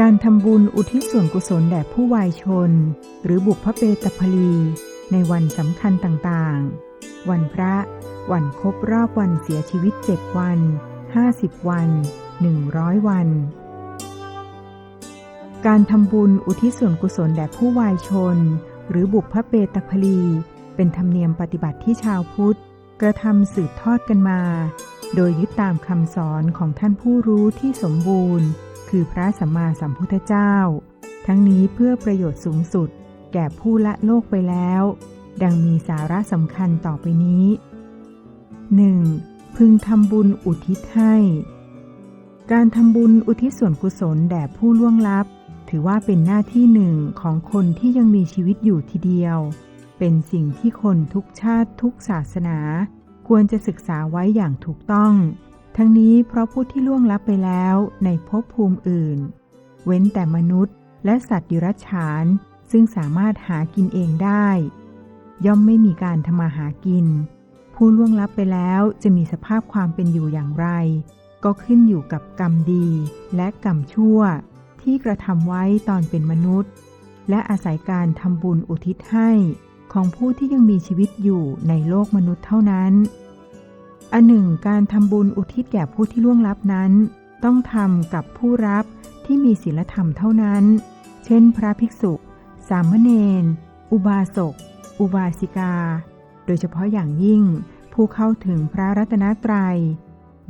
การทำบุญอุทิศส่วนกุศลแด่ผู้วายชน หรือบุพเพตพลี ในวันสำคัญต่างๆ วันพระ วันครบรอบวันเสียชีวิต 7 วัน 50 วัน 100 วัน การทำบุญอุทิศส่วนกุศลแด่ผู้วายชน หรือบุพเพตพลี เป็นธรรมเนียมปฏิบัติที่ชาวพุทธ กระทำสืบทอดกันมา โดยยึดตามคำสอนของท่านผู้รู้ที่สมบูรณ์ คือพระสัมมาสัมพุทธเจ้า ทั้งนี้เพื่อประโยชน์สูงสุด แก่ผู้ละโลกไปแล้ว ดังมีสาระสำคัญต่อไปนี้ 1. พึงทำบุญอุทิศให้ การทำบุญอุทิศส่วนกุศลแด่ผู้ล่วงลับ ถือว่าเป็นหน้าที่หนึ่งของคนที่ยังมีชีวิตอยู่ทีเดียว เป็นสิ่งที่คนทุกชาติทุกศาสนา ควรจะศึกษาไว้อย่างถูกต้อง ทั้งนี้เพราะผู้ที่ล่วงลับไปแล้วในภพภูมิอื่น เว้นแต่มนุษย์และสัตว์ดิรัจฉาน ซึ่งสามารถหากินเองได้ ย่อมไม่มีการทำมาหากิน ผู้ล่วงลับไปแล้วจะมีสภาพความเป็นอยู่อย่างไร ก็ขึ้นอยู่กับกรรมดีและกรรมชั่ว ที่กระทำไว้ตอนเป็นมนุษย์ และอาศัยการทำบุญอุทิศให้ ของผู้ที่ยังมีชีวิตอยู่ในโลกมนุษย์เท่านั้น อันหนึ่ง การทำบุญอุทิศแก่ผู้ที่ล่วงลับนั้น ต้องทำกับผู้รับที่มีศีลธรรมเท่านั้น เช่น พระภิกษุ สามเณร อุบาสก อุบาสิกา โดยเฉพาะอย่างยิ่ง ผู้เข้าถึงพระรัตนตรยัย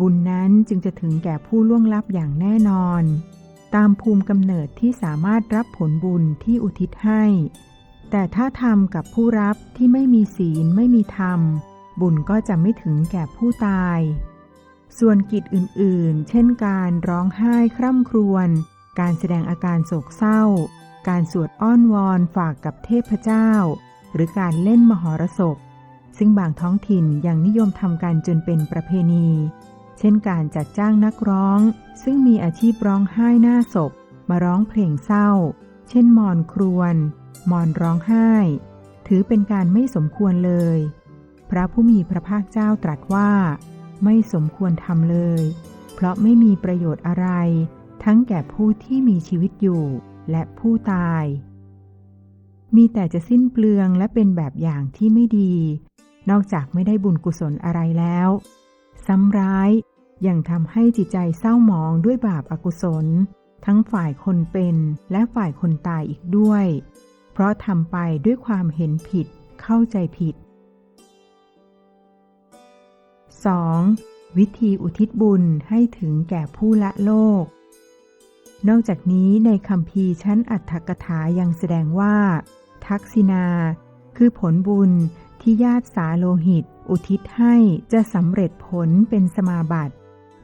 บุญนั้นจึงจะถึงแก่ผู้ล่วงลับอย่างแน่นอน ตามภูมิกำเนิดที่สามารถรับผลบุญที่อุทิศให้ แต่ถ้าทำกับผู้รับที่ไม่มีศีลไม่มีธรรม บุญก็จะไม่ถึงแก่ผู้ตาย ส่วนกิจอื่นๆ เช่นการร้องไห้คร่ำครวญ การแสดงอาการโศกเศร้า การสวดอ้อนวอนฝากกับเทพเจ้า หรือการเล่นมหรสพ ซึ่งบางท้องถิ่นยังนิยมทำกันจนเป็นประเพณี เช่นการจัดจ้างนักร้อง ซึ่งมีอาชีพร้องไห้หน้าศพ มาร้องเพลงเศร้า เช่นมอนครวนมอนร้องไห้ ถือเป็นการไม่สมควรเลย พระผู้มีพระภาคเจ้าตรัสว่า ไม่สมควรทำเลย เพราะไม่มีประโยชน์อะไร ทั้งแก่ผู้ที่มีชีวิตอยู่และผู้ตาย มีแต่จะสิ้นเปลืองและเป็นแบบอย่างที่ไม่ดี นอกจากไม่ได้บุญกุศลอะไรแล้ว ซ้ำร้ายยังทำให้จิตใจเศร้าหมองด้วยบาปอากุศล ทั้งฝ่ายคนเป็นและฝ่ายคนตายอีกด้วย เพราะทำไปด้วยความเห็นผิด เข้าใจผิด 2. วิธีอุทิศบุญให้ถึงแก่ผู้ละโลก นอกจากนี้ในคำพีชั้นอัตถกถายังแสดงว่า ทักษิณาคือผลบุญที่ญาติสาโลหิต อุทิศให้จะสำเร็จผลเป็นสมาบัติ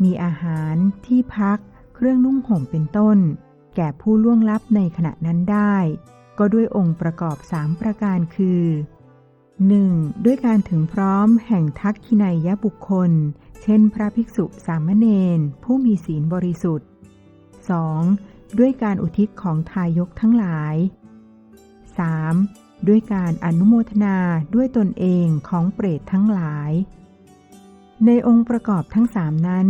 มีอาหารที่พัก เครื่องนุ่งห่มเป็นต้น แก่ผู้ล่วงลับในขณะนั้นได้ ก็ด้วยองค์ประกอบสามประการคือ 1. ด้วยการถึงพร้อมแห่งทักขินัยยบุคคล เช่น พระภิกษุสามเณรผู้มีศีลบริสุทธิ์ 2. ด้วยการอุทิศของทายกทั้งหลาย 3. ด้วยการอนุโมทนาด้วยตนเองของเปรตทั้งหลาย ในองค์ประกอบทั้งสามนั้น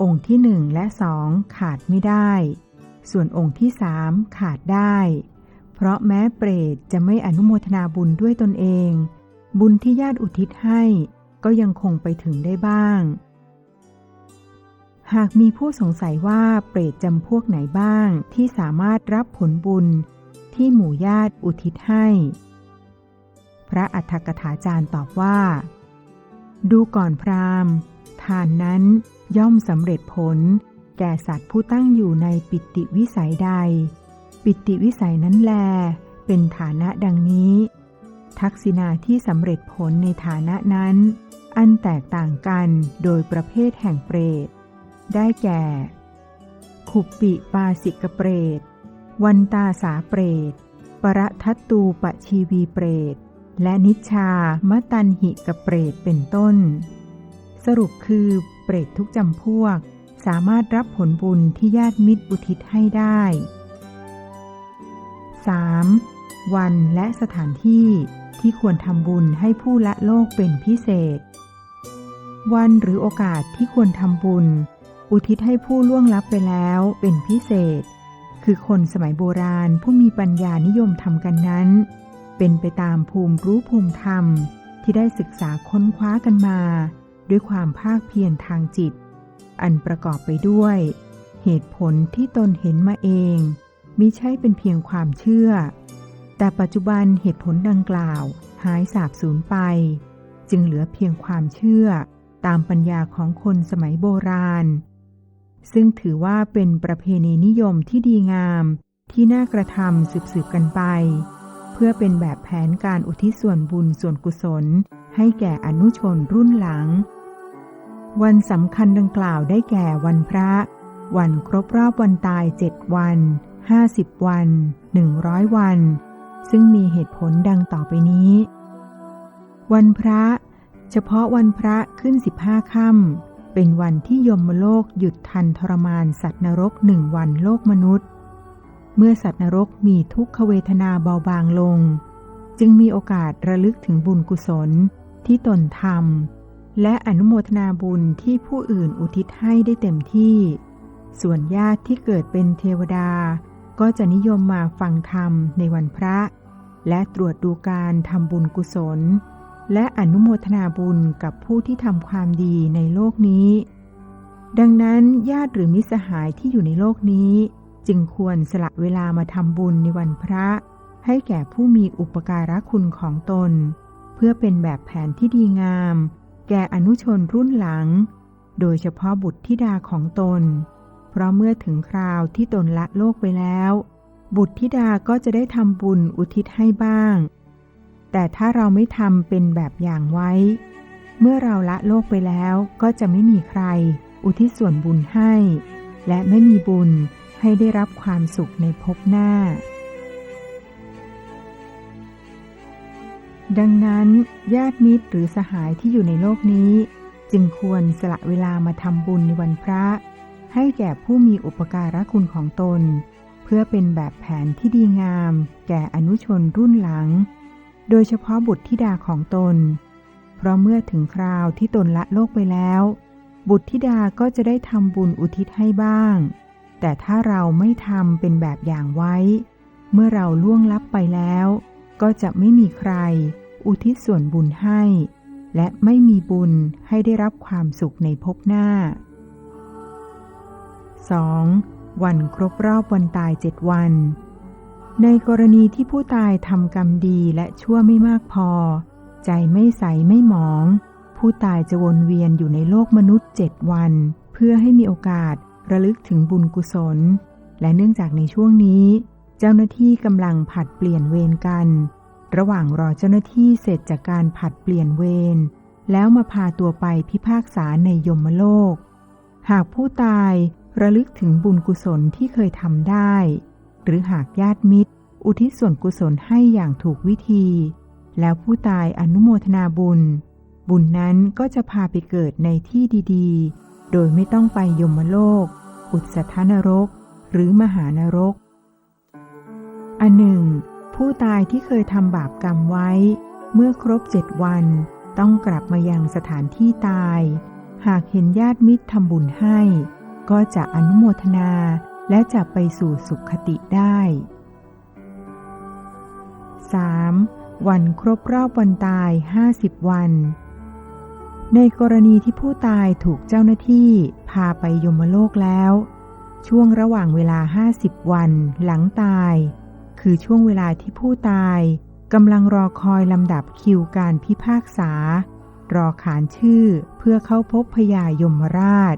องค์ที่หนึ่งและสองขาดไม่ได้ ส่วนองค์ที่สามขาดได้ เพราะแม้เปรตจะไม่อนุโมทนาบุญด้วยตนเอง บุญที่ญาติอุทิศให้ก็ยังคงไปถึงได้บ้าง หากมีผู้สงสัยว่าเปรตจำพวกไหนบ้างที่สามารถรับผลบุญที่หมู่ญาติอุทิศให้ พระอัฏฐกถาจารย์ตอบว่า ดูก่อนพราหมณ์ ทานนั้นย่อมสำเร็จผล แก่สัตว์ผู้ตั้งอยู่ในปิติวิสัยใด ปิติวิสัยนั้นแล เป็นฐานะดังนี้ ทักษิณาที่สำเร็จผลในฐานะนั้น อันแตกต่างกันโดยประเภทแห่งเปรต ได้แก่ ขุปปิปาสิกเปรต วันตาสาเปรต ปรทัตตูปชีวีเปรต และนิชามตันหิกเปรตเป็นต้น สรุปคือเปรตทุกจำพวก สามารถรับผลบุญที่ญาติมิตรอุทิศให้ได้ 3. วันและสถานที่ ที่ควรทำบุญให้ผู้ละโลกเป็นพิเศษ วันหรือโอกาสที่ควรทำบุญ อุทิศให้ผู้ล่วงลับไปแล้วเป็นพิเศษ คือคนสมัยโบราณผู้มีปัญญานิยมทำกันนั้น เป็นไปตามภูมิรู้ภูมิธรรม ที่ได้ศึกษาค้นคว้ากันมา ด้วยความภาคเพียรทางจิต อันประกอบไปด้วย เหตุผลที่ตนเห็นมาเองมิใช่เป็นเพียงความเชื่อ แต่ปัจจุบันเหตุผลดังกล่าว หายสาบสูญไป จึงเหลือเพียงความเชื่อตามปัญญาของคนสมัยโบราณ ซึ่งถือว่าเป็นประเพณีนิยมที่ดีงามที่น่ากระทำสืบๆกันไป เพื่อเป็นแบบแผนการอุทิศส่วนบุญส่วนกุศล ให้แก่อนุชนรุ่นหลัง วันสำคัญดังกล่าวได้แก่วันพระ วันครบรอบวันตายเจ็ดวันห้าสิบวันหนึ่งร้อยวัน ซึ่งมีเหตุผลดังต่อไปนี้ วันพระ เฉพาะวันพระขึ้นสิบห้าค่ำเป็นวันที่ยมโลกหยุดทันทรมานสัตว์นรกหนึ่งวันโลกมนุษย์ เมื่อสัตว์นรกมีทุกขเวทนาเบาบางลง จึงมีโอกาสระลึกถึงบุญกุศลที่ตนทำและอนุโมทนาบุญที่ผู้อื่นอุทิศให้ได้เต็มที่ ส่วนญาติที่เกิดเป็นเทวดา ก็จะนิยมมาฟังธรรมในวันพระ และตรวจดูการทำบุญกุศล และอนุโมทนาบุญกับผู้ที่ทำความดีในโลกนี้ ดังนั้นญาติหรือมิสหายที่อยู่ในโลกนี้ จึงควรสละเวลามาทำบุญในวันพระ ให้แก่ผู้มีอุปการะคุณของตน เพื่อเป็นแบบแผนที่ดีงาม แก่อนุชนรุ่นหลัง โดยเฉพาะบุตรธิดาของตน เพราะเมื่อถึงคราวที่ตนละโลกไปแล้ว บุตรธิดาก็จะได้ทำบุญอุทิศให้บ้าง แต่ถ้าเราไม่ทำเป็นแบบอย่างไว้ เมื่อเราละโลกไปแล้วก็จะไม่มีใคร อุทิศส่วนบุญให้ และไม่มีบุญให้ได้รับความสุขในภพหน้า ดังนั้น ญาติมิตรหรือสหายที่อยู่ในโลกนี้ จึงควรสละเวลามาทำบุญในวันพระ ให้แก่ผู้มีอุปการะคุณของตน เพื่อเป็นแบบแผนที่ดีงาม แก่อนุชนรุ่นหลัง โดยเฉพาะบุตรธิดาของตน เพราะเมื่อถึงคราวที่ตนละโลกไปแล้ว บุตรธิดาก็จะได้ทำบุญอุทิศให้บ้าง แต่ถ้าเราไม่ทำเป็นแบบอย่างไว้ เมื่อเราล่วงลับไปแล้ว ก็จะไม่มีใคร อุทิศส่วนบุญให้ และไม่มีบุญให้ได้รับความสุขในภพหน้า 2. วันครบรอบวันตายเจ็ดวัน ในกรณีที่ผู้ตายทำกรรมดีและชั่วไม่มากพอ ใจไม่ใสไม่หมอง ผู้ตายจะวนเวียนอยู่ในโลกมนุษย์เจ็ดวัน เพื่อให้มีโอกาสระลึกถึงบุญกุศล และเนื่องจากในช่วงนี้ เจ้าหน้าที่กำลังผัดเปลี่ยนเวรกัน ระหว่างรอเจ้าหน้าที่เสร็จจากการผัดเปลี่ยนเวรแล้วมาพาตัวไปพิพากษาในยมโลก หากผู้ตาย ระลึกถึงบุญกุศลที่เคยทำได้ หรือหากญาติมิตร อุทิศส่วนกุศลให้อย่างถูกวิธี แล้วผู้ตายอนุโมทนาบุญ บุญนั้นก็จะพาไปเกิดในที่ดีๆ โดยไม่ต้องไปยมโลก อุตสถานรก หรือมหานรก อันหนึ่ง ผู้ตายที่เคยทำบาปกรรมไว้ เมื่อครบเจ็ดวันต้องกลับมายังสถานที่ตาย หากเห็นญาติมิตรทำบุญให้ ก็จะอนุโมทนาและจะไปสู่สุขติได้ 3. วันครบรอบวันตาย 50 วัน ในกรณีที่ผู้ตายถูกเจ้าหน้าที่พาไปยมโลกแล้ว ช่วงระหว่างเวลา 50 วันหลังตาย คือช่วงเวลาที่ผู้ตายกำลังรอคอยลำดับคิวการพิพากษา รอขานชื่อเพื่อเข้าพบพญายมราช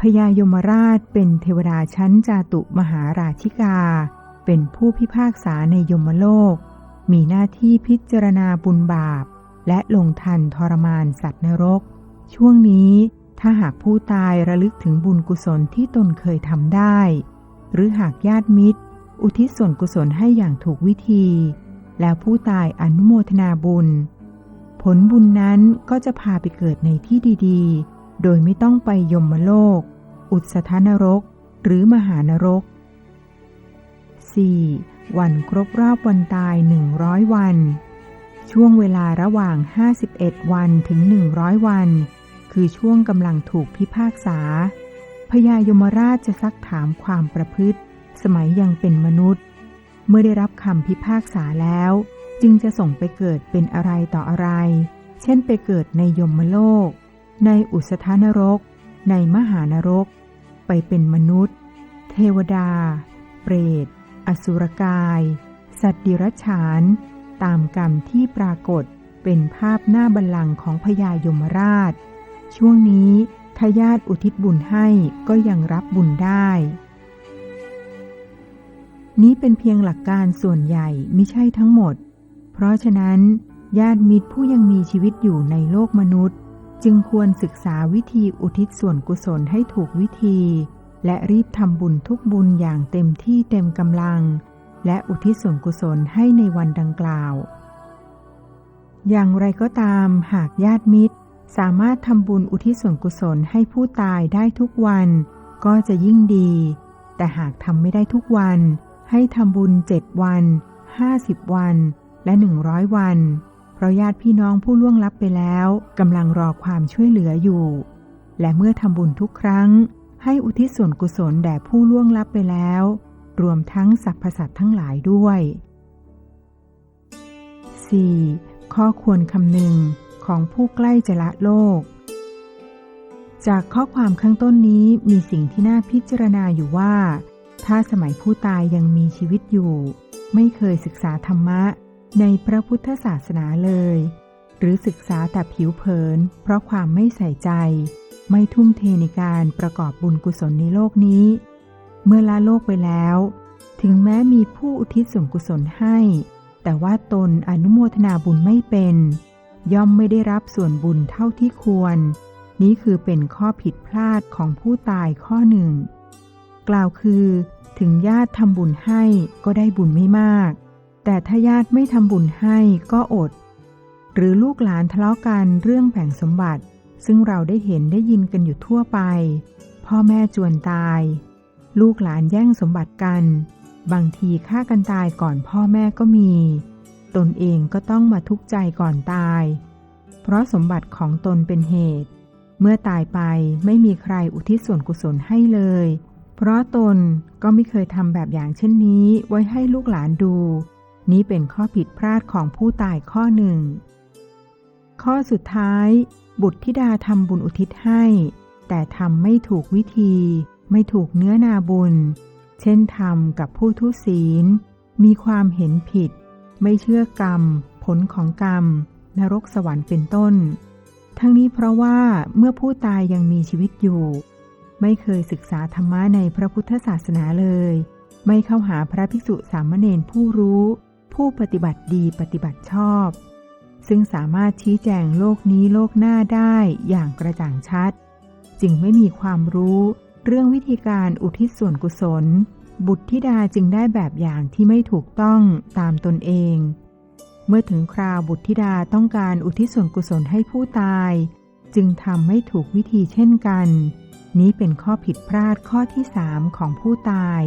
พญายมราชเป็นเทวดาชั้นจาตุมหาราชิกา เป็นผู้พิพากษาในยมโลก มีหน้าที่พิจารณาบุญบาป และลงทันทรมานสัตว์นรก ช่วงนี้ถ้าหากผู้ตายระลึกถึงบุญกุศลที่ตนเคยทำได้ หรือหากญาติมิตร อุทิศส่วนกุศลให้อย่างถูกวิธี แล้วผู้ตายอนุโมทนาบุญ ผลบุญนั้นก็จะพาไปเกิดในที่ดีๆ โดยไม่ต้องไปยมโลก อุตสถานรก หรือมหานรก 4. วันครบรอบวันตาย 100 วัน ช่วงเวลาระหว่าง 51 วันถึง 100 วัน คือช่วงกำลังถูกพิพากษา พญายมราชจะซักถามความประพฤติ สมัยยังเป็นมนุษย์ เมื่อได้รับคำพิพากษาแล้ว จึงจะส่งไปเกิดเป็นอะไรต่ออะไร เช่นไปเกิดในยมโลก ในอุสธานรก ในมหานรก ไปเป็นมนุษย์ เทวดา เปรต อสุรกาย สัตว์ดิรัจฉาน ตามกรรมที่ปรากฏเป็นภาพหน้าบัลลังก์ของพญายมราช ช่วงนี้ทายาทอุทิศบุญให้ก็ยังรับบุญได้ นี้เป็นเพียงหลักการส่วนใหญ่ไม่ใช่ทั้งหมด เพราะฉะนั้น ญาติมิตรผู้ยังมีชีวิตอยู่ในโลกมนุษย์ จึงควรศึกษาวิธีอุทิศส่วนกุศลให้ถูกวิธี และรีบทำบุญทุกบุญอย่างเต็มที่เต็มกำลัง และอุทิศส่วนกุศลให้ในวันดังกล่าว อย่างไรก็ตามหากญาติมิตร สามารถทำบุญอุทิศส่วนกุศลให้ผู้ตายได้ทุกวัน ก็จะยิ่งดี แต่หากทำไม่ได้ทุกวัน ให้ทำบุญเจ็ดวันห้าสิบวัน และหนึ่งร้อยวัน เพราะญาติพี่น้องผู้ล่วงลับไปแล้วกำลังรอความช่วยเหลืออยู่ และเมื่อทำบุญทุกครั้ง ให้อุทิศส่วนกุศลแด่ผู้ล่วงลับไปแล้ว รวมทั้งสรรพสัตว์ทั้งหลายด้วย 4. ข้อควรคำนึงของผู้ใกล้จะละโลก จากข้อความข้างต้นนี้มีสิ่งที่น่าพิจารณาอยู่ว่า ถ้าสมัยผู้ตายยังมีชีวิตอยู่ ไม่เคยศึกษาธรรมะ ในพระพุทธศาสนาเลย หรือศึกษาแต่ผิวเผิน เพราะความไม่ใส่ใจ ไม่ทุ่มเทในการประกอบบุญกุศลในโลกนี้ เมื่อละโลกไปแล้ว ถึงแม้มีผู้อุทิศส่วนกุศลให้ แต่ว่าตนอนุโมทนาบุญไม่เป็น ย่อมไม่ได้รับส่วนบุญเท่าที่ควร นี้คือเป็นข้อผิดพลาดของผู้ตายข้อหนึ่ง กล่าวคือ ถึงญาติทำบุญให้ก็ได้บุญไม่มาก แต่ถ้าญาติไม่ทำบุญให้ก็อด หรือลูกหลานทะเลาะกันเรื่องแบ่งสมบัติ ซึ่งเราได้เห็นได้ยินกันอยู่ทั่วไป พ่อแม่จวนตาย ลูกหลานแย่งสมบัติกัน บางทีฆ่ากันตายก่อนพ่อแม่ก็มี ตนเองก็ต้องมาทุกข์ใจก่อนตาย เพราะสมบัติของตนเป็นเหตุ เมื่อตายไปไม่มีใครอุทิศส่วนกุศลให้เลย เพราะตนก็ไม่เคยทำแบบอย่างเช่นนี้ไว้ให้ลูกหลานดู นี้เป็นข้อผิดพลาดของผู้ตายข้อหนึ่ง ข้อสุดท้าย บุตรธิดาทำบุญอุทิศให้ แต่ทำไม่ถูกวิธี ไม่ถูกเนื้อนาบุญ เช่นทำกับผู้ทุศีล มีความเห็นผิด ไม่เชื่อกรรม ผลของกรรม นรกสวรรค์เป็นต้น ทั้งนี้เพราะว่าเมื่อผู้ตายยังมีชีวิตอยู่ ไม่เคยศึกษาธรรมะในพระพุทธศาสนาเลย ไม่เข้าหาพระภิกษุสามเณรผู้รู้ ผู้ปฏิบัติดีปฏิบัติชอบ ซึ่งสามารถชี้แจงโลกนี้โลกหน้าได้อย่างกระจ่างชัด จึงไม่มีความรู้เรื่องวิธีการอุทิศส่วนกุศล บุตรธิดาจึงได้แบบอย่างที่ไม่ถูกต้องตามตนเอง เมื่อถึงคราวบุตรธิดาต้องการอุทิศส่วนกุศลให้ผู้ตาย จึงทำไม่ถูกวิธีเช่นกัน นี้เป็นข้อผิดพลาดข้อที่สามของผู้ตาย